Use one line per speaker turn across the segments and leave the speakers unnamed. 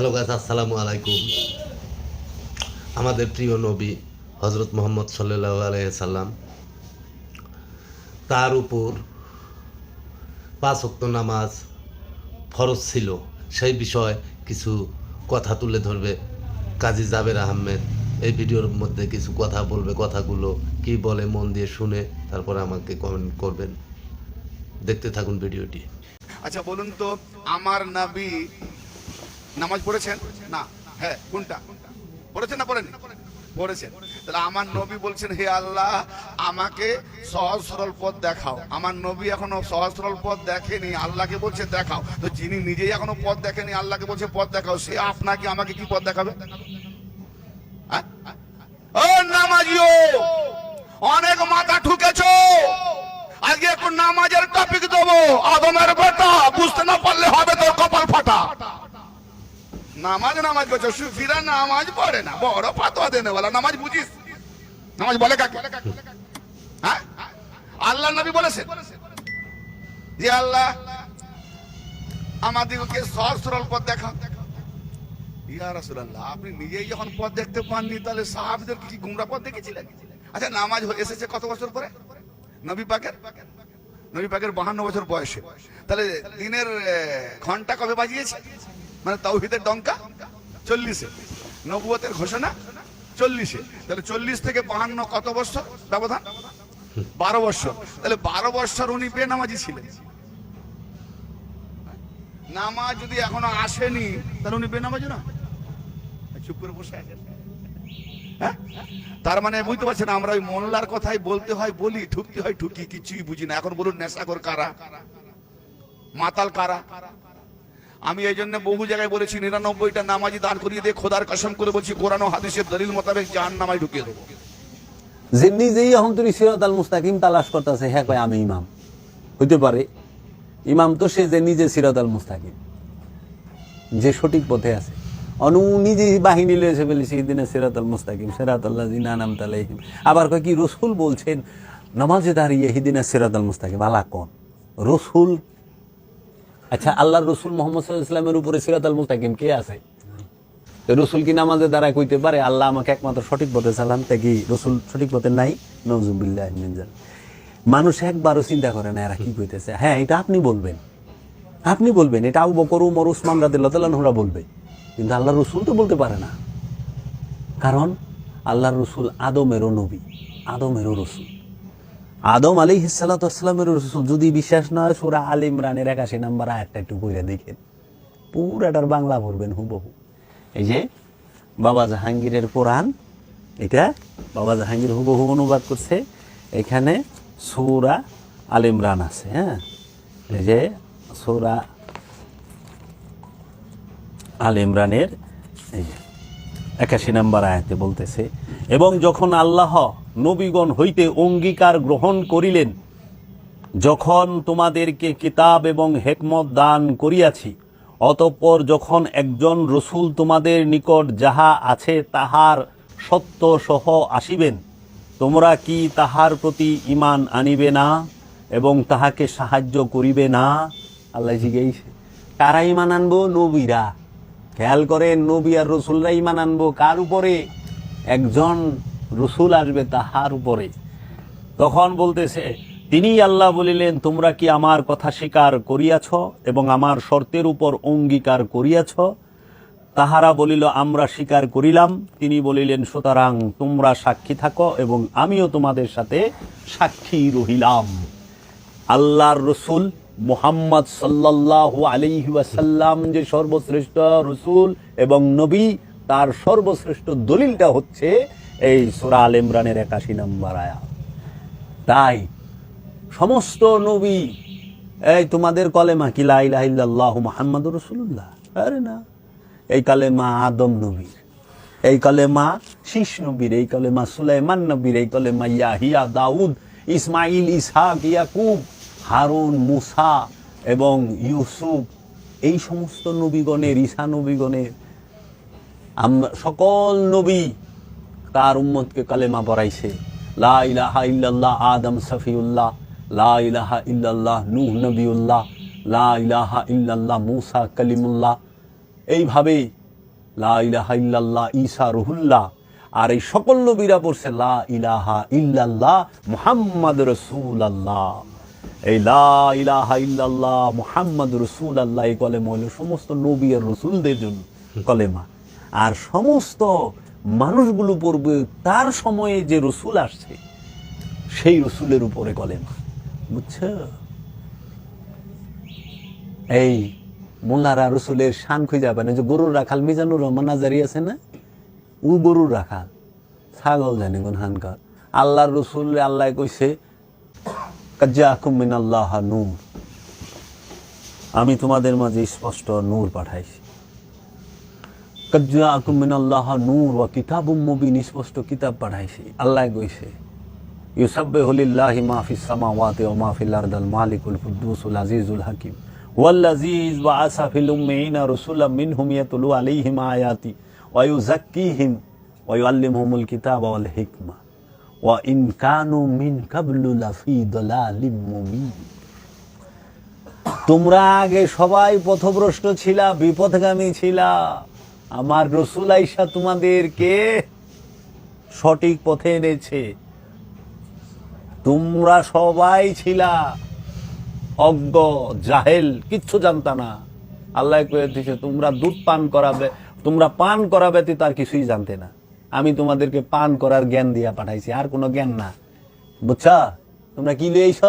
Hello গাছ আসসালামু আলাইকুম আমাদের প্রিয় নবী হজরত মোহাম্মদ সাল্লাহ আলাইসাল্লাম তার উপর পাঁচ ওয়াক্ত নামাজ ফরজ ছিল। সেই বিষয়ে কিছু কথা তুলে ধরবে কাজী জাবের আহমেদ। এই ভিডিওর মধ্যে কিছু কথা বলবে, কথাগুলো কি বলে, মন দিয়ে শুনে তারপরে আমাকে কমেন্ট করবেন। দেখতে থাকুন ভিডিওটি।
আচ্ছা বলুন তো, আমার নবী নামাজ পড়েছেন? না। হ্যাঁ কোনটা? পড়েছেন না পড়েন পড়েছেন। তাহলে আমার নবী বলছেন, হে আল্লাহ, আমাকে সহজ সরল পথ দেখাও। আমার নবী এখনও সহজ সরল পথ দেখেনি, আল্লাহকে বলছে, দেখাও। তো যিনি নিজেই এখনও পথ দেখেনি, আল্লাহকে বলছে, পথ দেখাও। সে আপনাকে, আমাকে কি পথ দেখাবে? হ্যাঁ? ও অনেক মাথা ঠুকেছো। আজকে একটু নামাজের টপিক দেবো। আদমের বেটা, বুঝতে না পারলে হবে তোর কপাল ফাটা। নামাজ নামাজ করছ সুফিরা নামাজ পড়ে না। বড় পাতোয়া দেনে বলা, নামাজ বুঝিস? নামাজ বলে কাকে? হ্যাঁ? আল্লাহ নবী বলেছেন যে, আল্লাহ আমাদেরকে সহজ সরল পথ দেখা। ইয়া রাসূলুল্লাহ, আপনি নিজেই যখন পথ দেখতে পাননি, তাহলে সাহাবীদের কি গুমরা পথ দেখেছিলেন? আচ্ছা নামাজ এসেছে কত বছর পরে? নবী পাকের? নবী পাকের বাহান্ন বছর বয়সে। তাহলে দিনের ঘণ্টা কবে বাজিয়েছে? মানে তাওহিদের ডঙ্কা চল্লিশে। নবুয়তের ঘোষণা চল্লিশে। তাহলে চল্লিশ থেকে বাহান্ন কত বছর ব্যবধান? বারো বছর তাহলে বারো বছর উনি বেনামাজি ছিলেন। নামাজ যদি এখনও আসেনি, তাহলে উনি বেনামাজি না চুপ করে বসে আছেন। হ্যাঁ? তার মানে বুঝতে পারছেন, আমরা ওই মোল্লার কথাই বলতে হয়, বলি, ঠুকতে হয়, ঠুকি, কিছুই বুঝি না। এখন বলুন নেশাকর কারা? মাতাল কারা? আমি এই জন্য বহু জায়গায় বলেছি, নিরানব্বইটা নামাজি দান করিয়ে দিয়ে খোদার কসম করে বলছি, কোরআন হাদিসের দলিল মোতাবেক জাহান নামায় ঢুকিয়ে দেবো।
যে নিজেই এখন তুমি সিরাত আল মুস্তাকিম তালাশ করতেছে হ্যাঁ কয়, আমি ইমাম। হইতে পারে, ইমাম তো সে যে নিজে সিরাত আল মুস্তাকিম। যে সঠিক পথে আছে। অনু নিজে বাহিনী লয়েছে বলে সেই দিনে সিরাত আল মুস্তাকিম, সিরাত আল্লাহ জিনা নাম তালাইহিম আবার কয় কি, রসুল বলছেন, নামাজে দাঁড়িয়ে হিদিনা সিরাত আল মুস্তাকিম আলা কোন? রসুল আচ্ছা আল্লাহ রসুল মোহাম্মদ ইসলামের উপরে সিরাত আল মুস্তাকিম কে আছে? রসুল কি নামাজে দ্বারা কইতে পারে, আল্লাহ আমাকে একমাত্র সঠিক পথে চালান, তা কি রসুল সঠিক পথে নাই? নজুবিল্লাহ মানুষ একবারও চিন্তা করে না, এরা কি কইতেছে? হ্যাঁ এটা আপনি বলবেন। আপনি বলবেন, এটা আবু বকর, উমর, উসমান রাদিল্লাহ তাল্লাহরা বলবে। কিন্তু আল্লাহ রসুল তো বলতে পারে না। কারণ আল্লাহ রসুল আদমেরও নবী, আদমেরও রসুল। আদম আলী হিসালাতামের যদি বিশ্বাস না হয়, সুরা আল ইমরানের একাশি নাম্বার আয়াতটা একটু বইরে দেখেন। পুরাটার বাংলা পড়বেন হুবহু। এই যে, বাবা জাহাঙ্গীরের কোরআন, এটা বাবা জাহাঙ্গীর হুবহু অনুবাদ করছে। এখানে সৌরা আল ইমরান আছে হ্যাঁ? এই যে, সৌরা আল ইমরানের এই যে, একাশি নাম্বার আয়াতে বলতেছে, এবং যখন আল্লাহ নবীগণ হইতে অঙ্গীকার গ্রহণ করিলেন। যখন তোমাদেরকে কিতাব এবং হেকমত দান করিয়াছি, অতঃপর যখন একজন রসুল তোমাদের নিকট যাহা আছে তাহার সত্য সহ আসিবেন, তোমরা কি তাহার প্রতি ইমান আনিবে না এবং তাহাকে সাহায্য করিবে না? আল্লাহ জিজ্ঞেস কারা ইমান আনব? নবীরা। খেয়াল করেন, নবী আর রসুলরা ইমান আনব কার উপরে? একজন রসুল আসবে তাহার উপরে। তখন বলতেছে তিনি আল্লাহ বলিলেন, তোমরা কি আমার কথা স্বীকার করিয়াছ এবং আমার শর্তের উপর অঙ্গীকার করিয়াছ? তাহারা বলিল, আমরা স্বীকার করিলাম। তিনি বলিলেন, সুতরাং তোমরা সাক্ষী থাকো এবং আমিও তোমাদের সাথে সাক্ষী রহিলাম। আল্লাহর রসুল মুহাম্মদ সাল্লাল্লাহু আলাইহি ওয়াসাল্লাম যে সর্বশ্রেষ্ঠ রসুল এবং নবী, তার সর্বশ্রেষ্ঠ দলিলটা হচ্ছে এই সূরা আল ইমরানের একাশি নম্বর আয়াত। তাই সমস্ত নবী, এই তোমাদের কলেমা কি? লা ইলাহা ইল্লাল্লাহু মুহাম্মাদুর আরে না, এই কালেমা আদম নবীর, এই কলেমা শীষ নবীর, এই কলেমা সুলাইমান নবীর, এই কলেমা ইয়াহিয়া, দাউদ ইসমাইল ইসহাক, ইয়াকুব, হারুন, মুসা এবং ইউসুফ, এই সমস্ত নবীগণের, ঈসা নবীগণের আমরা সকল নবী তার উম্মতকে কালেমা পড়াইছে। লা ইলাহা ইল্লাল্লাহ আদম সফিউল্লাহ, লা ইলাহা ইল্লাল্লাহ নূহ নবিউল্লাহ, লা ইলাহা ইল্লাল্লাহ মুসা কালিমুল্লাহ। এইভাবে লা ইলাহা ইল্লাল্লাহ ঈসা রুহুল্লাহ আর এই সকল নবীরা পড়ছে লা ইলাহা ইল্লাল্লাহ মুহাম্মদ রসুলাল্লাহ। এই লা ইলাহা ইল্লাল্লাহ মুহাম্মদ রসুলাল্লাহ এই কলেমা হলো সমস্ত নবী আর রসুলদের জন্য কলেমা। আর সমস্ত মানুষগুলো পড়বে, তার সময়ে যে রসুল আসছে, সেই রসুলের উপরে কলেমা। বুঝছ? এই মোল্লারা রসুলের শান খুঁজে যাবে না যে গরুর রাখাল, মিজানুর রহমান আজারি আছে না? ও গরুর রাখাল। ছাগল জানি কোন হানকার। আল্লাহর রসুল, আল্লাহ কইছে, কাজ্জাকুম মিন আল্লাহ নূর। আমি তোমাদের মাঝে স্পষ্ট নূর পাঠাইছি। কাজ্জাকুম মিন আল্লাহ নূর ওয়া কিতাবুম মুবিন স্পষ্ট কিতাব পাঠাইছি আল্লাহ কইছে ইউসাব্বিহু লিল্লাহি মা ফিস সামাওয়াতি ওয়া মা ফিল আরদিল মালিকুল কুদ্দুসুল আজিজুল হাকিম والذي بعث في الأمين رسولا منهم يتلو عليهم آياتي ويزكيهم ويعلمهم الكتاب والحكمة وإن كانوا من قبل لفي ضلال مبين তোমরা আগে সবাই পথভ্রষ্ট ছিলা বিপথগামী ছিলা আমার রসুল আইসা তোমাদেরকে সঠিক পথে এনেছে। তোমরা সবাই ছিলা অজ্ঞ, জাহেল, কিচ্ছু জানতা না। আল্লাহ করে দিছে, তোমরা দুধ পান করাবে, তোমরা পান করা ব্যতীত আর কিছুই জানতে না। আমি তোমাদেরকে পান করার জ্ঞান দিয়া পাঠাইছি, আর কোনো জ্ঞান না। বুঝছা? তোমরা কি লইছ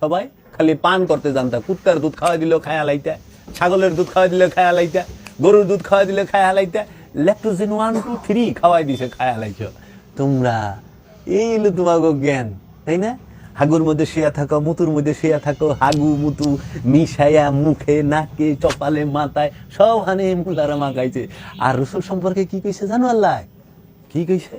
সবাই? খালি পান করতে জানতা। কুত্তার দুধ খাওয়াই দিল খায়া লাইতে, ছাগলের দুধ খাওয়াই দিলে খায়া লাইতে। গরুর দুধ খাওয়াই দিলে খায় হালাইতে ল্যাকটোজেন ওয়ান টু থ্রি খাওয়াই দিছে, খায় হালাইছ। তোমরা, এই হলো তোমাকে জ্ঞান, তাই না? হাগুর মধ্যে শুয়া থাকো, মুতুর মধ্যে শুয়া থাকো, হাগু, মুতু মিশাইয়া মুখে, নাকে, চপালে, মাথায়, সব হানে মুলারা মাখাইছে। আর রসুল সম্পর্কে কি কইছে জানো আল্লাহ? কি কইছে?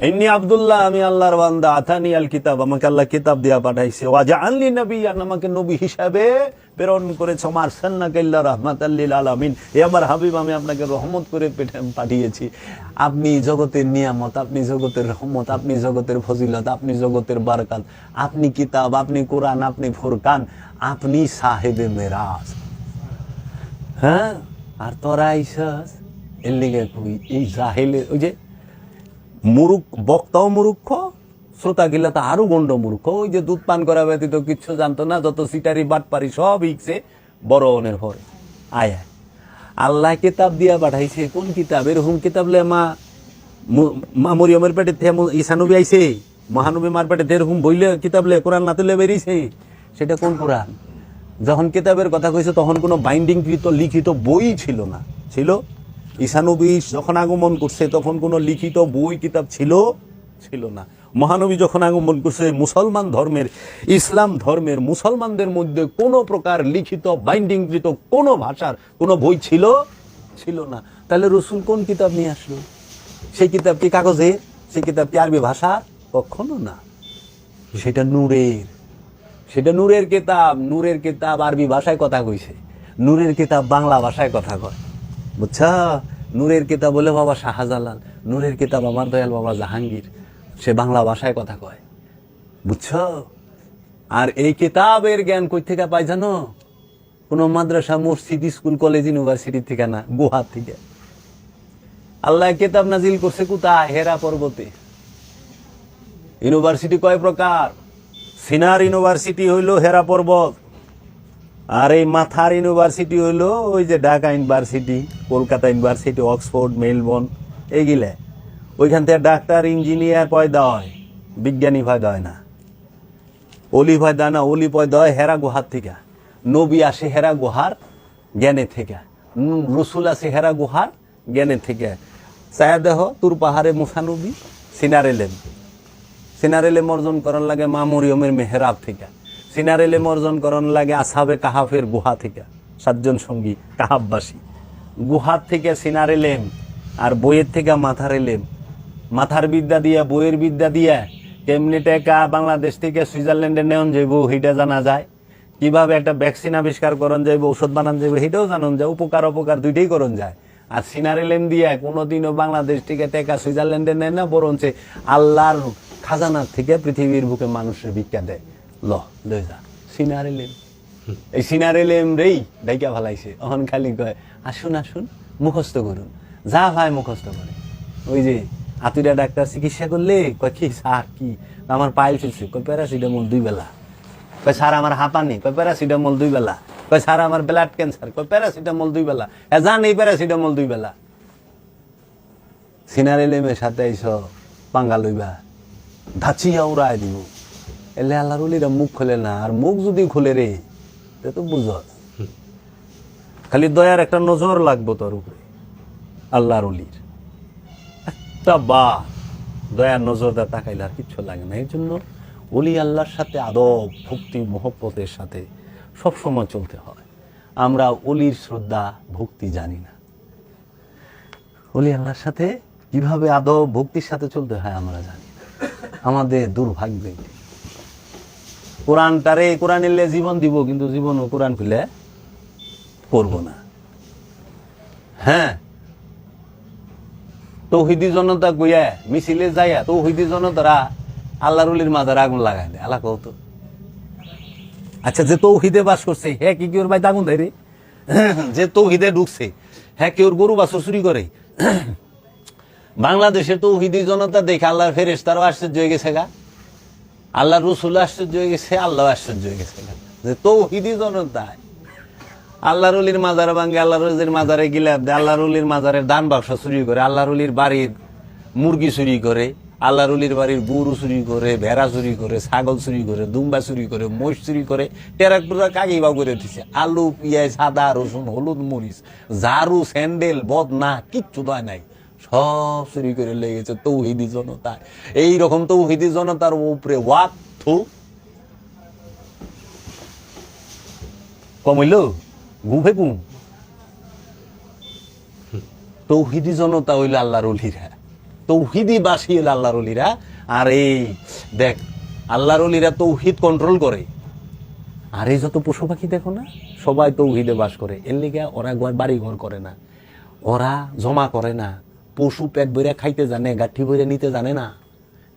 ইন্নি আব্দুল্লাহ, আমি আল্লাহর বান্দা আথানি আল কিতাব আমাকে আল্লাহ কিতাব দিয়া পাঠাইছে। ওয়াজা আনলি নবী আমাকে নবী হিসাবে প্রেরণ করেছে। আমার সান্না কাল্লা রহমাত আল্লিল আলামিন। এ আমার হাবিব, আমি আপনাকে রহমত করে পেঠে- পাঠিয়েছি। আপনি জগতের নিয়ামত, আপনি জগতের রহমত, আপনি জগতের ফজিলত, আপনি জগতের বারকাত। আপনি কিতাব, আপনি কোরআন, আপনি ফুরকান। আপনি সাহেবে মেরাজ। হ্যাঁ? আর তোরা আইসাস? এর লিগে এই জাহেলে, ওই যে মুরুখ, বক্তাও মূর্খ শ্রোতা গিলা তো আরও গন্ড মূর্খ ওই যে দুধ পান করা ব্যতীত কিচ্ছু জানতো না, যত সিটারি, বাটপারি সব ইকছে বড় অনের পরে আয় আয়। আল্লাহ কিতাব দিয়া পাঠাইছে, কোন কিতাব? এরকম কিতাব লে মা, মু- মরিয়মের পেটে মু- আইছে। মহানবী মার পেটে এরকম বইলে কিতাব লে, কোরআন না তুলে বেরিয়েছে। সেটা কোন কোরআন? যখন কিতাবের কথা কইছে, তখন কোনো বাইন্ডিং লিখিত বই ছিল না। ছিল ঈশানবী যখন আগমন করছে, তখন কোনো লিখিত বই, কিতাব ছিল? ছিল না। মহানবী যখন আগমন করছে, মুসলমান ধর্মের, ইসলাম ধর্মের, মুসলমানদের মধ্যে কোনো প্রকার লিখিত, বাইন্ডিংকৃত কোনো ভাষার কোনো বই ছিল? ছিল না। তাহলে রসুল কোন কিতাব নিয়ে আসলো? সেই কিতাব কি কাগজের সেই কিতাব কি আরবি ভাষা? কখনো না। সেটা নূরের। সেটা নূরের কিতাব। নূরের কিতাব আরবি ভাষায় কথা কইছে। নূরের কিতাব বাংলা ভাষায় কথা কয়। বুঝছা? নূরের কিতাব বলে বাবা শাহজালাল, নূরের কিতাব আমার দয়াল বাবা জাহাঙ্গীর। সে বাংলা ভাষায় কথা কয়। বুঝছ? আর এই কিতাবের জ্ঞান কই থেকে পাই জানো? কোনো মাদ্রাসা, মসজিদ, স্কুল, কলেজ, ইউনিভার্সিটি থেকে না গুহার থেকে। আল্লাহ কিতাব নাজিল করছে কোথায়? হেরা পর্বতে। ইউনিভার্সিটি কয় প্রকার? সিনার ইউনিভার্সিটি হইল হেরা পর্বত। আর এই মাথার ইউনিভার্সিটি হইল ওই যে Dhaka university Kolkata university Oxford Melbourne এইগুলা। ওইখান থেকে ডাক্তার ইঞ্জিনিয়ার পয়দা হয় বিজ্ঞানী পয়দা হয় না। অলি পয়দা না, অলি পয়দা হয় হেরা গুহার থেকে। নবী আসে হেরা গুহার জ্ঞানে থেকে। রসুল আসে হেরা গুহার জ্ঞানে থেকে। চায়া দেহ, তুর পাহাড়ে মুসানবী সিনারেলেন সিনারেলে অর্জন করার লাগে মা মরিয়মের মেহরাব থেকে। সিনারেলে অর্জন করার লাগে আসাবে কাহাফের গুহা থেকে। সাতজন সঙ্গী, কাহাববাসী। গুহার থেকে সিনারেলেম আর বইয়ের থেকে মাথার এলেম। মাথার বিদ্যা দিয়া, বইয়ের বিদ্যা দিয়া, কেমনি টেকা বাংলাদেশ থেকে সুইজারল্যান্ডে নেওয়া যাইব, সেইটা জানা যায়। কীভাবে একটা ভ্যাকসিন আবিষ্কার করন যাইব, ঔষধ বানান যাইব সেটাও জানান যায়। উপকার, অপকার দুইটাই করন যায়। আর সিনারেলেম দিয়া কোনোদিনও বাংলাদেশ থেকে টেকা সুইজারল্যান্ডে নেয় না, বরঞ্চ আল্লাহর খাজানার থেকে পৃথিবীর বুকে মানুষের ভিক্ষা দেয়। ল লই যা। সিনারেলেম এই সিনারেলেম রেই ডাইকা ভালাইছে। অহন খালি কয়, আসুন আসুন, মুখস্থ করুন। যা ভাই, মুখস্থ করে। ওই যে হাতুড়িয়া ডাক্তার চিকিৎসা করলে, কয়, কি স্যার, কি? আমার পাইল চলছে কয়, প্যারাসিটামল দুই বেলা। কয়, স্যার, আমার হাঁপানি কয়, প্যারাসিটামল দুই বেলা। কয়, স্যার, আমার ব্লাড ক্যান্সার। কয়, প্যারাসিটামল দুই বেলা। এ, জান, এই প্যারাসিটামল দুই বেলা। সিনারি লেমের সাথে এইস পাঙ্গা লইবা। ধাচিয়া উড়াই দিব। এলে আল্লাহর উলিরা মুখ খোলে না, আর মুখ যদি খোলে রে, তে তো বুঝ। খালি দয়ার একটা নজর লাগবো তোর উপরে আল্লাহর উলির একটা বা দয়ার নজরদার তাকাইলে আর কিচ্ছু লাগে না। এই জন্য অলি আল্লাহর সাথে আদব, ভক্তি, মহব্বতের সাথে সবসময় চলতে হয়। আমরা অলির শ্রদ্ধা, ভক্তি জানি না। অলি আল্লাহর সাথে কীভাবে আদব, ভক্তির সাথে চলতে হয় আমরা জানি আমাদের দুর্ভাগ্য। কোরআনটারে কোরআন এলে জীবন দিব, কিন্তু জীবন ও কোরআন খুলে করব না। হ্যাঁ? তৌহিদি জনতা কইয়া মিছিলে যাইয়া তৌহিদি জনতারা আল্লাহ উলির মাজার আগুন লাগাই দেয়। আল্লাহ কত আচ্ছা যে তৌহিদে বাস করছে হ্যাঁ কি কি ওর ভাই আগুন দেয় যে তৌহিদে ঢুকছে হ্যাঁ কি ওর গরু বাছর চুরি করে? বাংলাদেশের তৌহিদি জনতা দেখে আল্লাহর ফেরেস তারও আশ্চর্য হয়ে গেছে গা। আল্লাহ রসুল আশ্চর্য হয়ে গেছে, আল্লাহ আশ্চর্য হয়ে গেছে। যে তৌহিদি জনতা। আল্লাহর উলির মাজারে ভাঙ্গে, আল্লাহর উলির মাজারে গিলে আল্লাহর উলির মাজারের দান বাক্স চুরি করে, আল্লাহর উলির বাড়ির মুরগি চুরি করে, আল্লাহর উলির বাড়ির গরু চুরি করে, ভেড়া চুরি করে, ছাগল চুরি করে, দুম্বা চুরি করে, মোষ চুরি করে, টেরাক টুরাক আগেই বা করে দিচ্ছে আলু, পিঁয়াজ, সাদা, রসুন, হলুদ, মরিচ, ঝাড়ু, স্যান্ডেল, বদনা, কিচ্ছু দেয় নাই। সব চুরি করে লেগেছে তৌহিদি জনতা এই রকম তৌহিদি জনতার উপরে ওয়াক থু। কমইল গুফে গুম তৌহিদি জনতা হইল আল্লাহর অলিরা। তৌহিদি বাসী হইল আল্লাহর অলিরা। আর এই দেখ, আল্লাহর অলিরা তৌহিদ কন্ট্রোল করে। আর এই যত পশু পাখি দেখো না, সবাই তৌহিদে বাস করে। এর লিগে ওরা বাড়ি ঘর করে না। ওরা জমা করে না। পশু পেট ভরে খাইতে জানে, গাঠি ভরে নিতে জানে না।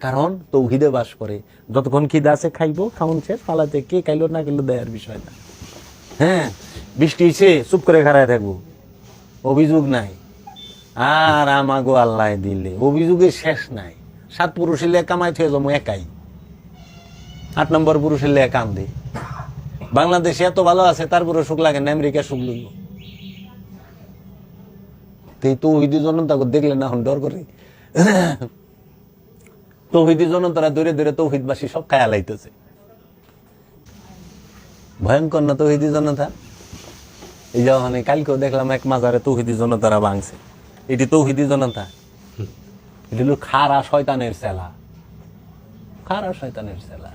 কারণ তৌহিদে বাস করে। যতক্ষণ খিদে আছে খাইবো খাউন শেষ, পালাতে কে খাইলো না খাইলো দেয়ার বিষয় না। হ্যাঁ বৃষ্টি হয়েছে চুপ করে খাড়ায় থাকব। অভিযোগ নাই। আর আমাগো আল্লাহ দিলে। অভিযোগের শেষ নাই। সাত পুরুষের লেগে কামাই থেকে জমো একাই। আট নম্বর পুরুষের লেগে কাম দে বাংলাদেশে এত ভালো আছে তারপরে সুখ লাগে না আমেরিকা সুখ লাগল এই তৌহিদি জনতা দেখলে না এখন ডর করে। তৌহিদি জনতারা দূরে দূরে তৌহিদবাসী সব খায়া লাইতেছে। ভয়ঙ্কর না তৌহিদি জনতা এই যে ওখানে কালকেও দেখলাম এক মাজারে তৌহিদি জনতারা ভাঙছে। এটি তৌহিদি জনতা এটি হলো খারা শয়তানের সেলা। খারা শয়তানের সেলা।